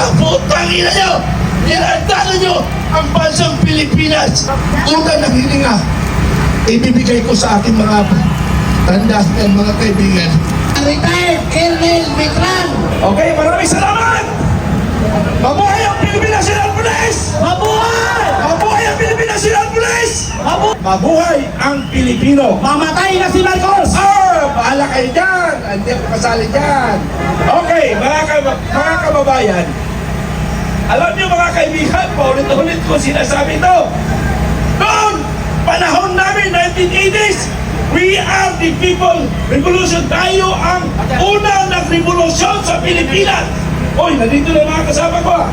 Ah, putang ina nyo! Inantalo nyo ang bansang Pilipinas! Una ng hininga, ibibigay ko sa aking mga tanda at mga kaibigan. Retired Colonel Mitran. Okay, maraming salamat! Mabuhay ang Philippine National Police! Mabuhay! Mabuhay ang Philippine National Police! Mabu Mabuhay ang Pilipino! Mamatay na si Marcos! Ah, bahala kayo dyan! Hindi ako kasali dyan! Okay, mga, kab- mga kababayan, alam niyo mga kaibigan, paulit-ulit ko sinasabi ito. Noon, panahon namin, 1980s, we are the people revolution. Tayo ang una nag-revolusyon sa Pilipinas. Hoy, nandito na mga kasama ko. ah.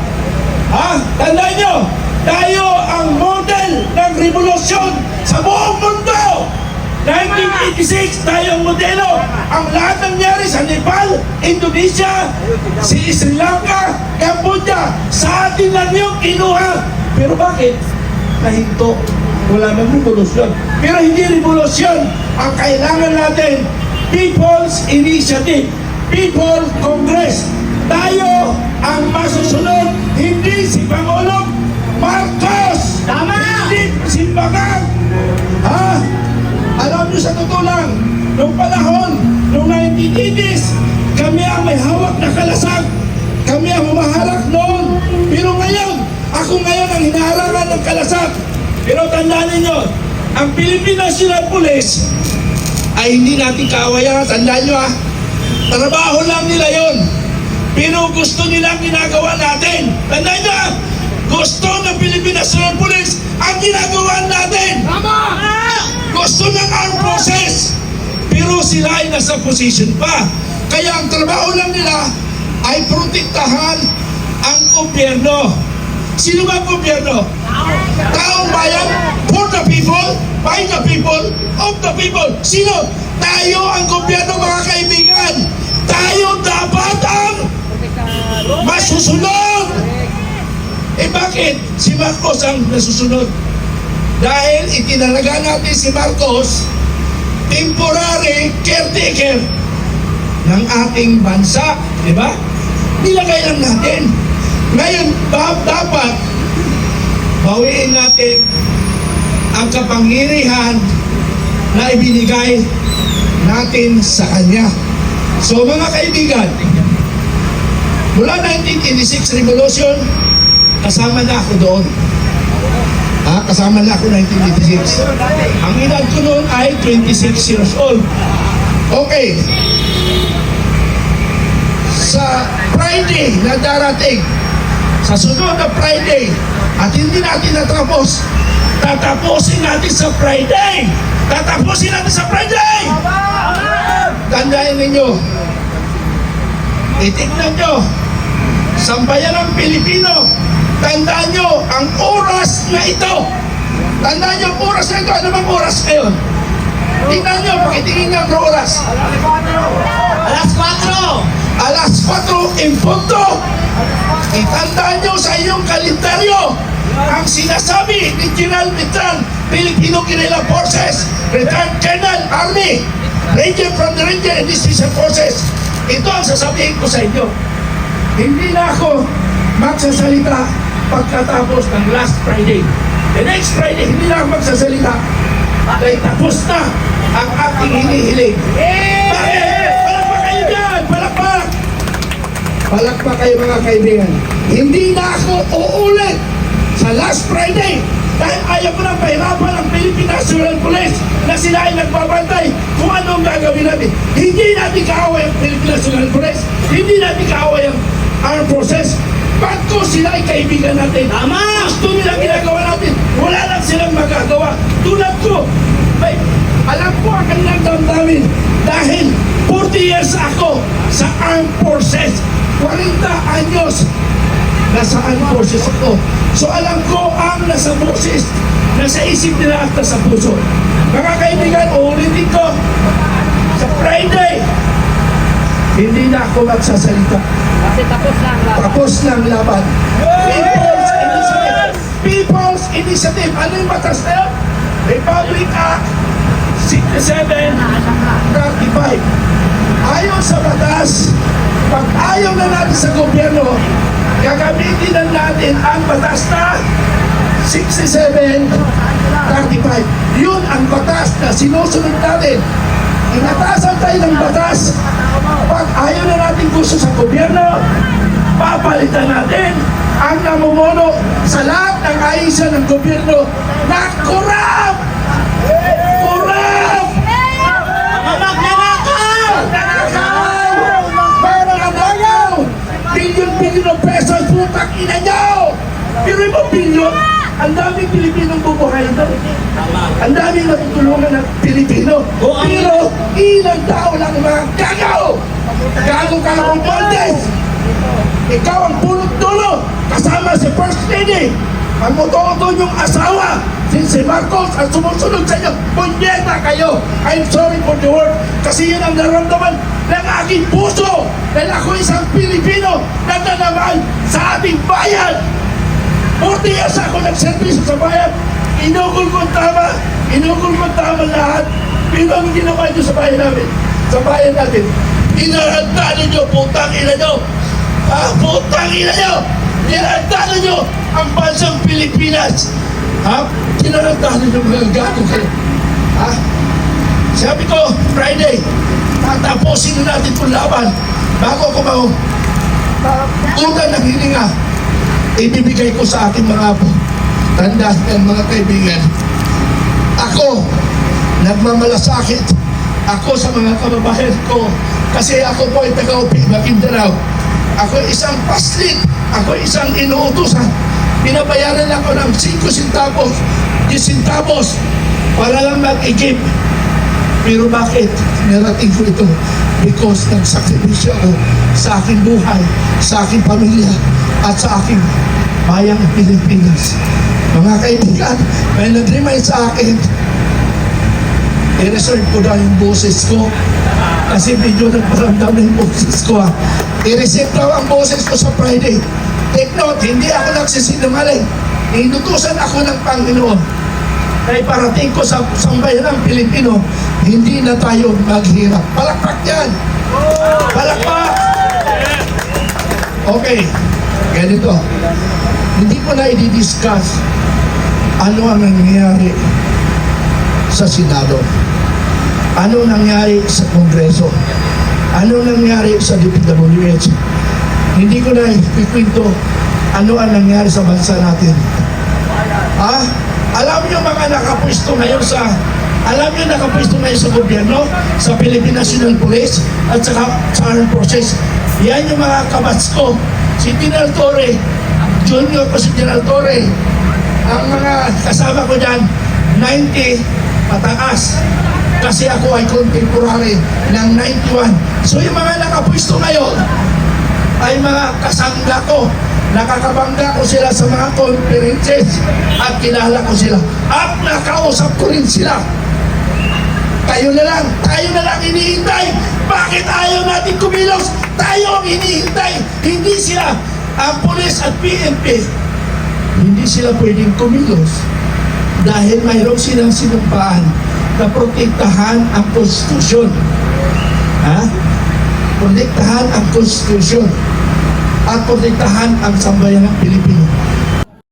Ha? Tandaan nyo, tayo ang model ng revolusyon sa buong mundo. 1986, tayo ang modelo. Ang lahat nangyari sa Nepal, Indonesia, si Sri Lanka, Cambodia, sa atin lang yung kinuha. Pero bakit? Nahinto. Wala nang revolusyon. Pero hindi revolusyon. Ang kailangan natin, People's Initiative, People Congress. Tayo ang masusunod, hindi si Pangulong Marcos! Tama! Hindi si Bagang! Alam niyo sa totoo lang, nung panahon, nung 1980s, kami ang may hawak na kalasag. Kami ang humaharap noon. Pero ngayon, ako ngayon ang hinaharangan ng kalasag. Pero tandaan ninyo, ang Philippine National Police ay hindi natin kawayan. Tandaan nyo ah, trabaho lang nila yon. Pero gusto nilang ginagawa natin. Tandaan nyo ah, gusto ng Philippine National Police ang ginagawa natin. Tama! Gusto ng armed forces. Pero sila ay nasa position pa. Kaya ang trabaho lang nila ay protektahan ang gobyerno. Sino ba ang gobyerno? Taong bayan, for the people, by the people, of the people. Sino? Tayo ang gobyerno mga kaibigan. Tayo dapat ang masusunod. Eh bakit si Marcos ang nasusunod? Dahil itinalaga natin si Marcos temporary caretaker ng ating bansa. Di ba? Nilagay lang natin. Ngayon, dapat bawiin natin ang kapangyarihan na ibinigay natin sa Kanya. So mga kaibigan, mula 1986 Revolution, kasama na ako doon. Ah, kasama na ako 1986. Ang edad ko noon ay 26 years old. Okay. Sa Friday na darating, sa sunod na Friday, at hindi natin natapos, tatapusin natin sa Friday! Tatapusin natin sa Friday! Tandaan ninyo, itignan nyo, sambayan ng Pilipino, tandaan nyo na ito. Tandaan nyo ang oras na ito. Ano bang oras ngayon? Tingnan nyo, pakitingin nyo ang oras. Alas 4! Alas 4 in punto. Itandaan nyo sa iyong kalendaryo ang sinasabi ni General Mitran, Filipino Guerrilla Forces, Retired General Army, Ranger from the Ranger and Special Forces. Ito ang sasabihin ko sa inyo. Hindi na ako magsasalita pagkatapos ng last Friday. The next Friday, hindi na ako magsasalita dahil tapos na ang aking hinihiling. Bakit? Palakpak kayo dyan! Palakpak! Palakpak kayo mga kaibigan. Hindi na ako uulit sa last Friday dahil ayaw ko nang pahirapan ang Philippine National Police na sila ay nagbabantay kung ano ang gagawin natin. Hindi natin kaaway ang Philippine National Police. Hindi natin kaaway ang armed forces. Ba't ko sila ay kaibigan natin? Tama! Gusto nila ginagawa natin. Wala lang silang magagawa. Tulad ko, may, alam ko ang kanilang damdamin dahil 40 years ako sa armed forces. 40 anyos nasa armed forces ako. So alam ko ang nasa boses, nasa isip nila at nasa puso. Mga kaibigan, uulitin ko, hindi na ako magsasalita. Kasi tapos na ang laban. Tapos na ang laban. People's Initiative. People's Initiative. Ano yung batas na yun? Republic Act 67-35. Ayon sa batas, pag ayaw na natin sa gobyerno, gagamitin na natin ang batas na 67-35. Yun ang batas na sinusunod natin. Inatasan tayo ng batas. Pag ayaw na natin gusto sa gobyerno, papalitan natin ang namumuno sa lahat ng ayusan ng gobyerno na kurap! Kurap! Mga magnanakaw! Nanakaw! Mga nanakaw! Bilyon-bilyon ng pesos, putang ina nyo! Pero mo bilyon, ang daming Pilipinong bubuhay doon. Ang daming natutulungan ng Pilipino. Ang- Pero ilang tao lang ang mga gagaw! Gago ka ng Bondes! Ikaw ang punot dulo kasama si First Lady. Ang mototo yung asawa, si, si Marcos, ang sumusunod sa inyo. Punyeta kayo. I'm sorry for the word. Kasi yun ang naramdaman ng aking puso. Dahil ako isang Pilipino na nanamahal sa ating bayan. 40 years ako nagservisyo sa bayan. Inukol ko tama. Inukol ko tama lahat. Pero ang ginawa nyo sa bayan namin, sa bayan natin, inarantado nyo, putang ina nyo. Ah, putang ina nyo! Inarantado nyo ang bansang Pilipinas. Ha? Inarantado nyo mga gato kayo. Ha? Sabi ko, Friday, tatapusin na natin itong laban bago ko mag Una ng hininga, ibibigay ko sa aking mga apo. Tandaan mga kaibigan. Ako, nagmamalasakit. Ako sa mga kababayan ko. Kasi ako po ay taga-upig, Maguindanao. Ako isang paslit. Ako isang inuutusan. Pinabayaran ako ng 5 centavos, 10 centavos para lang mag-igip. Pero bakit narating ko ito? Because nagsakripisyo ako sa aking buhay, sa aking pamilya, at sa aking bayang Pilipinas. Mga kaibigan, may nag-remind sa akin, i-reserve ko na yung boses ko kasi medyo nagparamdam na yung boses ko ha. I-receive daw ang boses ko sa Friday. Take note, hindi ako nagsisinungaling. Inutusan ako ng Panginoon na iparating ko sa sambayan ng Pilipino, hindi na tayo maghirap. Palakpak yan! Palakpak! Okay, ganito. Hindi ko na i-discuss ano ang nangyayari sa Senado. Ano nangyari sa Kongreso? Ano nangyari sa DPWH? Hindi ko na ipikwento ano ang nangyari sa bansa natin. Ha? Alam niyo mga nakapwesto ngayon sa alam niyo nakapwesto ngayon sa gobyerno, sa Philippine National Police at sa Armed Forces. Yan yung mga kabats ko. Si General Torre, junior ko si General Torre. Ang mga kasama ko dyan, 90 pataas. Kasi ako ay contemporary ng 91. So yung mga nakapwesto ngayon, ay mga kasangga ko. Nakakabangga ko sila sa mga conferences at kilala ko sila. At nakausap ko rin sila. Tayo na lang, tayo na lang hinihintay. Bakit ayaw natin kumilos? Tayo ang hinihintay. Hindi sila, ang pulis at PNP, hindi sila pwedeng kumilos dahil mayroon silang sinumpaan na protektahan ang konstitusyon. Ha? Protektahan ang konstitusyon at protektahan ang sambayan ng Pilipino.